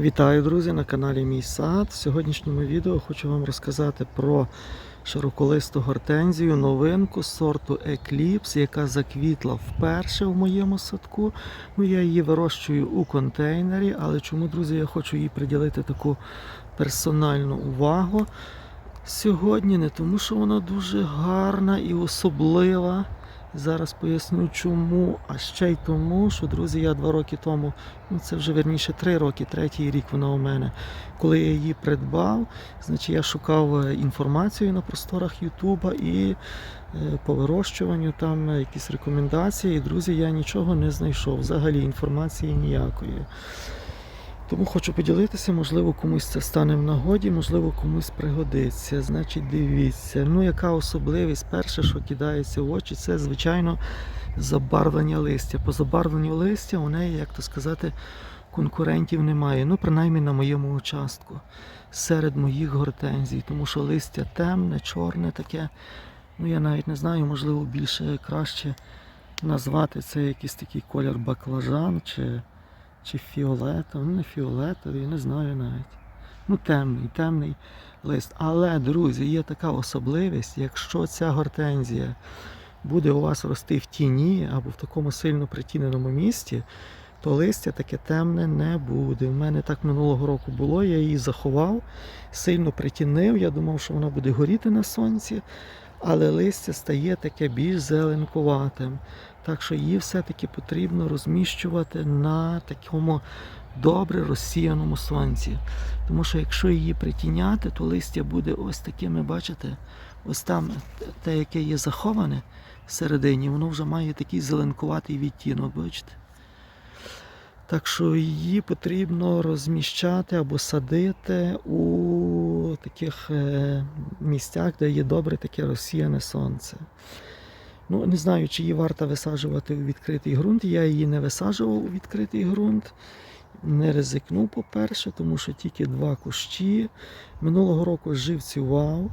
Вітаю, друзі, на каналі Мій Сад. В сьогоднішньому відео хочу вам розказати про широколисту гортензію, новинку сорту Eclipse, яка заквітла вперше в моєму садку. Ну, я її вирощую у контейнері, але чому, друзі, я хочу їй приділити таку персональну увагу сьогодні? Не тому, що вона дуже гарна і особлива. Зараз поясню чому, а ще й тому, що, друзі, я два роки тому, ну це вже верніше три роки, третій рік вона у мене. Коли я її придбав, значить я шукав е, інформацію на просторах Ютуба і е, по вирощуванню там якісь рекомендації. І, друзі, я нічого не знайшов, взагалі інформації ніякої. Тому хочу поділитися, можливо, комусь це стане в нагоді, можливо, комусь пригодиться. Значить, дивіться. Ну, яка особливість? Перше, що кидається в очі, це, звичайно, забарвлення листя. По забарвленню листя у неї, як то сказати, конкурентів немає. Ну, принаймні на моєму участку, серед моїх гортензій, тому що листя темне, чорне таке. Ну, я навіть не знаю, можливо, більше краще назвати це якийсь такий колір баклажан чи чи фіолетовий, ну не фіолетовий, не знаю навіть. Ну, темний, темний лист. Але, друзі, є така особливість, якщо ця гортензія буде у вас рости в тіні або в такому сильно притіненому місці, то листя таке темне не буде. У мене так минулого року було, я її заховав, сильно притінив. Я думав, що вона буде горіти на сонці, але листя стає таке більш зеленкуватим. Так що її все-таки потрібно розміщувати на такому добре розсіяному сонці. Тому що якщо її притіняти, то листя буде ось такими, бачите, ось там те, яке є заховане всередині, воно вже має такий зеленкуватий відтінок, бачите? Так що її потрібно розміщати або садити у таких е, місцях, де є добре таке розсіяне сонце. Ну, не знаю, чи її варто висаджувати у відкритий ґрунт. Я її не висаджував у відкритий ґрунт. Не ризикнув, по-перше, тому що тільки два кущі. Минулого року живцював.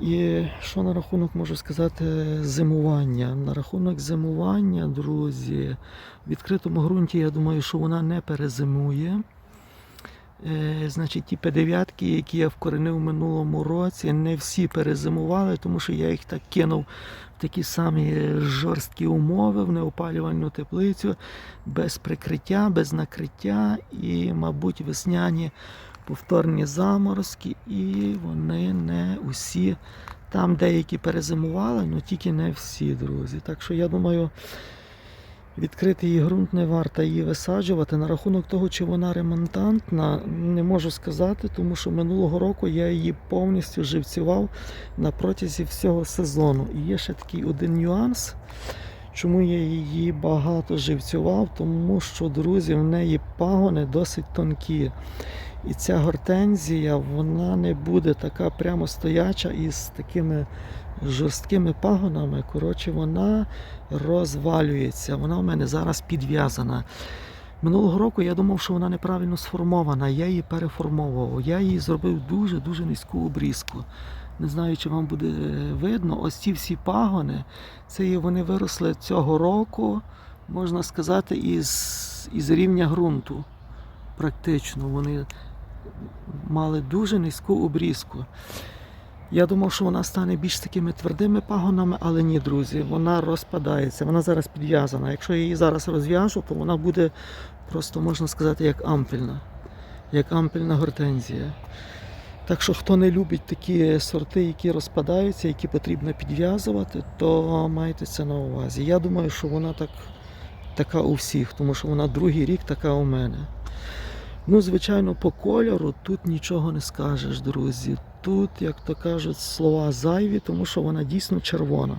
І що на рахунок можу сказати зимування? На рахунок зимування, друзі, в відкритому ґрунті, я думаю, що вона не перезимує. Е, Значить, ті П9, які я вкоренив в минулому році, не всі перезимували, тому що я їх так кинув в такі самі жорсткі умови, в неопалювальну теплицю, без прикриття, без накриття і, мабуть, весняні повторні заморозки, і вони не усі. Там деякі перезимували, але тільки не всі, друзі. Так що я думаю. Відкритий її ґрунт не варто її висаджувати. На рахунок того, чи вона ремонтантна, не можу сказати, тому що минулого року я її повністю живцював на протязі всього сезону. І є ще такий один нюанс, чому я її багато живцював, тому що, друзі, в неї пагони досить тонкі. І ця гортензія вона не буде така прямо стояча із такими жорсткими пагонами. Коротше, вона розвалюється. Вона у мене зараз підв'язана. Минулого року я думав, що вона неправильно сформована. Я її переформовував. Я її зробив дуже-дуже низьку обрізку. Не знаю, чи вам буде видно, ось ці всі пагони, це вони виросли цього року, можна сказати, із, із рівня ґрунту. Практично вони мали дуже низьку обрізку. Я думав, що вона стане більш такими твердими пагонами, але ні, друзі, вона розпадається, вона зараз підв'язана. Якщо я її зараз розв'яжу, то вона буде просто, можна сказати, як ампельна, як ампельна гортензія. Так що, хто не любить такі сорти, які розпадаються, які потрібно підв'язувати, то майте це на увазі. Я думаю, що вона так, така у всіх, тому що вона другий рік така у мене. Ну, звичайно, по кольору тут нічого не скажеш, друзі. Тут, як то кажуть, слова зайві, тому що вона дійсно червона.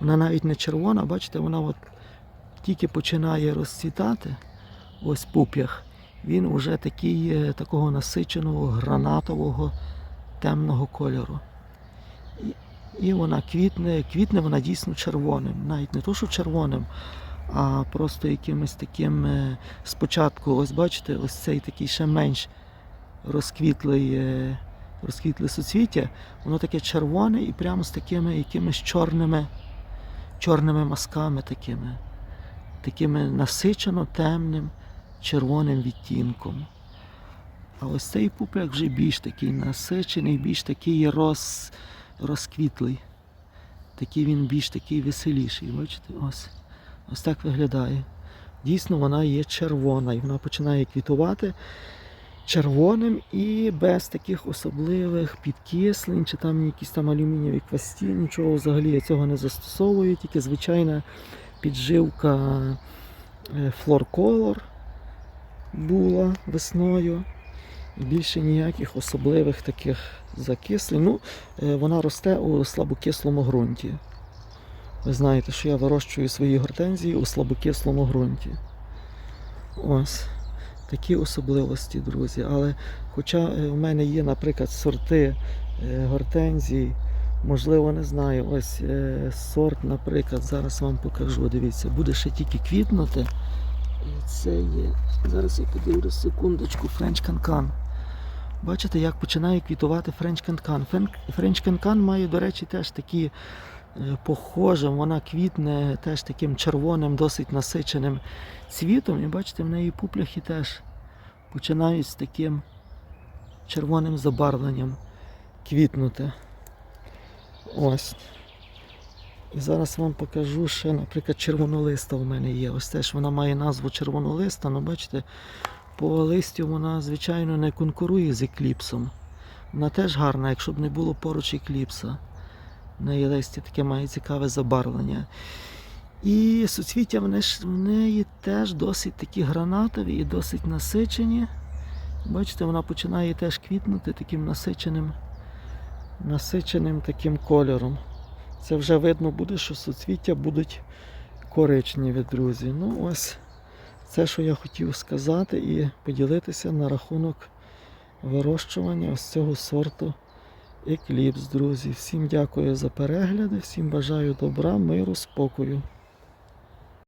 Вона навіть не червона, бачите, вона от тільки починає розцвітати, ось пуп'ях. Він уже такий е, такого насиченого, гранатового, темного кольору. І, і вона квітне, квітне вона дійсно червоним. Навіть не то, що червоним, а просто якимось таким е, спочатку, ось бачите, ось цей такий ще менш розквітлий, е, розквітле суцвіття, воно таке червоне і прямо з такими якимись чорними, чорними мазками такими, такими насичено темним червоним відтінком. А ось цей пупляк вже більш такий насичений, більш такий роз, розквітлий. Такий він більш такий веселіший. Бачите, ось. Ось так виглядає. Дійсно, вона є червона і вона починає квітувати червоним і без таких особливих підкислень, чи там якісь там алюмінієві квасті, нічого взагалі я цього не застосовую, тільки звичайна підживка е, Flor Color була весною. Більше ніяких особливих таких закислень. Ну, е, вона росте у слабокислому ґрунті. Ви знаєте, що я вирощую свої гортензії у слабокислому ґрунті. Ось такі особливості, друзі. Але хоча е, в мене є, наприклад, сорти е, гортензій, можливо, не знаю, ось е, сорт, наприклад, зараз вам покажу. Дивіться, буде ще тільки квітнути. Це є. Зараз я подивлюсь секундочку, French Cancan. Бачите, як починає квітувати French Cancan. Френ- French Cancan має, до речі, теж такі похожим, вона квітне теж таким червоним, досить насиченим цвітом. І бачите, в неї пупляхи теж починають з таким червоним забарвленням квітнути. Ось. І зараз вам покажу ще, наприклад, червонолиста в мене є. Ось теж вона має назву червонолиста, але бачите, по листю вона, звичайно, не конкурує з екліпсом. Вона теж гарна, якщо б не було поруч екліпса. В неї листя таке має цікаве забарвлення. І суцвіття в в неї теж досить такі гранатові і досить насичені. Бачите, вона починає теж квітнути таким насиченим, насиченим таким кольором. Це вже видно буде, що суцвіття будуть коричневі, друзі. Ну ось це, що я хотів сказати і поділитися на рахунок вирощування ось цього сорту Екліпс, друзі. Всім дякую за перегляди, всім бажаю добра, миру, спокою.